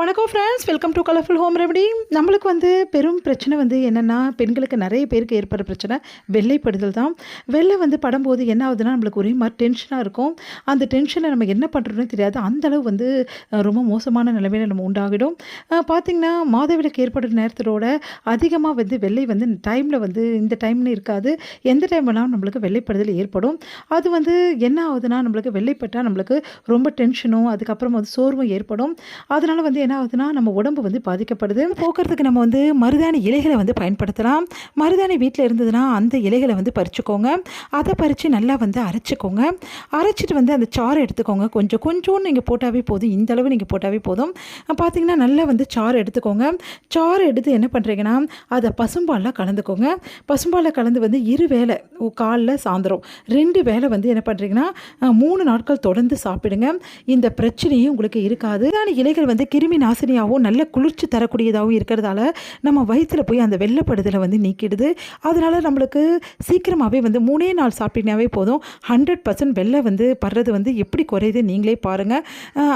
வணக்கம் friends welcome to colourful home remedy நம்மளுக்கு வந்து பெரும் பிரச்சனை வந்து என்னென்னா பெண்களுக்கு நிறைய பேருக்கு ஏற்படுற பிரச்சனை வெள்ளைப்படுதல் தான். வெள்ளை வந்து படும்போது என்ன ஆகுதுன்னா நம்மளுக்கு ஒரே மாதிரி டென்ஷனாக இருக்கும். அந்த டென்ஷனை நம்ம என்ன பண்ணுறோன்னு தெரியாது. அந்தளவு வந்து ரொம்ப மோசமான நிலைமையில் நம்ம உண்டாகிடும். பார்த்திங்கன்னா மாதவிலக்கு ஏற்படுற நேரத்தோட அதிகமாக வந்து வெள்ளை வந்து டைமில் வந்து இந்த டைம்னு இருக்காது. எந்த டைம் வேணாலும் நம்மளுக்கு வெள்ளைப்படுதல் ஏற்படும். அது வந்து என்ன ஆகுதுன்னா நம்மளுக்கு வெள்ளைப்பட்டால் நம்மளுக்கு ரொம்ப டென்ஷனும் அதுக்கப்புறம் வந்து சோர்வும் ஏற்படும். அதனால் வந்து என்ன ஆகுதுன்னா நம்ம உடம்பு வந்து பாதிக்கப்படுது. போக்குறதுக்கு நம்ம வந்து மருதாணி இலைகளை வந்து பயன்படுத்தலாம். மருதாணி வீட்டில் இருந்ததுன்னா அந்த இலைகளை வந்து பறிச்சுக்கோங்க. அதை பறித்து நல்லா வந்து அரைச்சிக்கோங்க. அரைச்சிட்டு வந்து அந்த சாறை எடுத்துக்கோங்க. கொஞ்சம் கொஞ்சோன்னு நீங்கள் போட்டாவே போதும். இந்தளவு நீங்கள் போட்டாவே போதும். பார்த்தீங்கன்னா நல்லா வந்து சாறு எடுத்துக்கோங்க. சாறு எடுத்து என்ன பண்ணுறீங்கன்னா அதை பசும்பாலில் கலந்துக்கோங்க. பசும்பாலில் கலந்து வந்து இரு வேளை காலில் சாயந்தரம். ரெண்டு வேளை வந்து என்ன பண்ணுறீங்கன்னா மூணு நாட்கள் தொடர்ந்து சாப்பிடுங்க. இந்த பிரச்சனையும் உங்களுக்கு இருக்காது. இலைகள் வந்து கிருமி நாசினியாகவும் நல்ல குளிர்ச்சி தரக்கூடியதாகவும் இருக்கிறதால நம்ம வயிற்றில் போய் அந்த வெள்ளப்படுதலை வந்து நீக்கிடுது. அதனால் நம்மளுக்கு சீக்கிரமாகவே வந்து மூணே நாள் சாப்பிட்டீங்கனாவே போதும். ஹண்ட்ரட் பர்சன்ட் வெள்ளை வந்து படுறது வந்து எப்படி குறையுது நீங்களே பாருங்கள்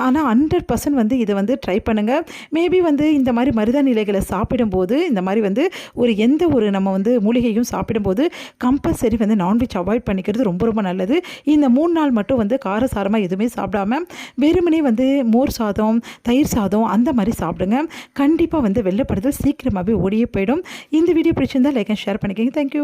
ஆனால் ஹண்ட்ரட் பர்சன்ட் வந்து இதை வந்து ட்ரை பண்ணுங்கள் மேபி வந்து இந்த மாதிரி மருத நிலைகளை சாப்பிடும்போது இந்த மாதிரி வந்து ஒரு எந்த ஒரு நம்ம வந்து மூலிகையும் சாப்பிடும்போது கம்பல்சரி வந்து நான்வெஜ் அவாய்ட் பண்ணிக்கிறது ரொம்ப ரொம்ப நல்லது. இந்த மூணு நாள் மட்டும் வந்து காரசாரமாக எதுவுமே சாப்பிடாம வெறுமனே வந்து மோர் சாதம் தயிர் சாதம் அந்த மாதிரி சாப்பிடுங்க. கண்டிப்பாக வந்து வெள்ளப்படுதல் சீக்கிரமாகவே ஓடியே போயிடும். இந்த வீடியோ பிடிச்சிருந்தால் லைக் அண்ட் ஷேர் பண்ணிக்கோங்க. Thank you